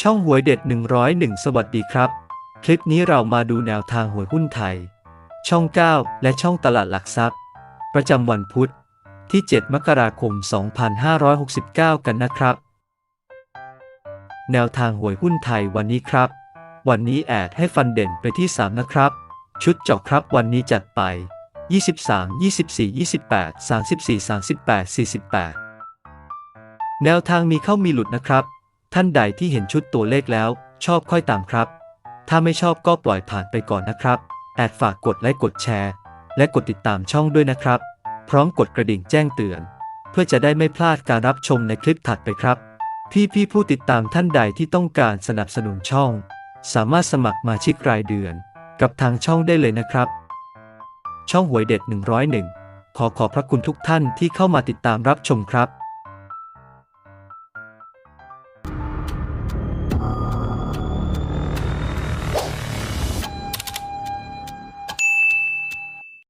ช่องหวยเด็ด 101 สวัสดีครับ คลิปนี้เรามาดูแนวทางหวยหุ้นไทย ช่อง 9 และช่องตลาดหลักทรัพย์ ประจำวันพุธที่ 7 มกราคม 2569 กันนะครับ แนวทางหวยหุ้นไทยวันนี้ครับ วันนี้แอดให้ฟันเด่นไปที่ 3 นะครับ ชุดเจาะครับวันนี้จัดไป 23 24 28 34 38 48 แนวทางมีเข้ามีหลุดนะครับ ท่านใดที่เห็นชุดตัวเลขแล้ว ชอบค่อยตามครับ ถ้าไม่ชอบก็ปล่อยผ่านไปก่อนนะครับ แอดฝากกดไลค์กดแชร์ และกดติดตามช่องด้วยนะครับ พร้อมกดกระดิ่งแจ้งเตือน เพื่อจะได้ไม่พลาดการรับชมในคลิปถัดไปครับพี่พี่ผู้ติดตามท่านใดที่ต้องการสนับสนุนช่อง สามารถสมัครมาชิกรายเดือน กับทางช่องได้เลยนะครับ ช่องหวยเด็ด 101 ขอขอบพระคุณทุกท่านที่เข้ามาติดตามรับชมครับ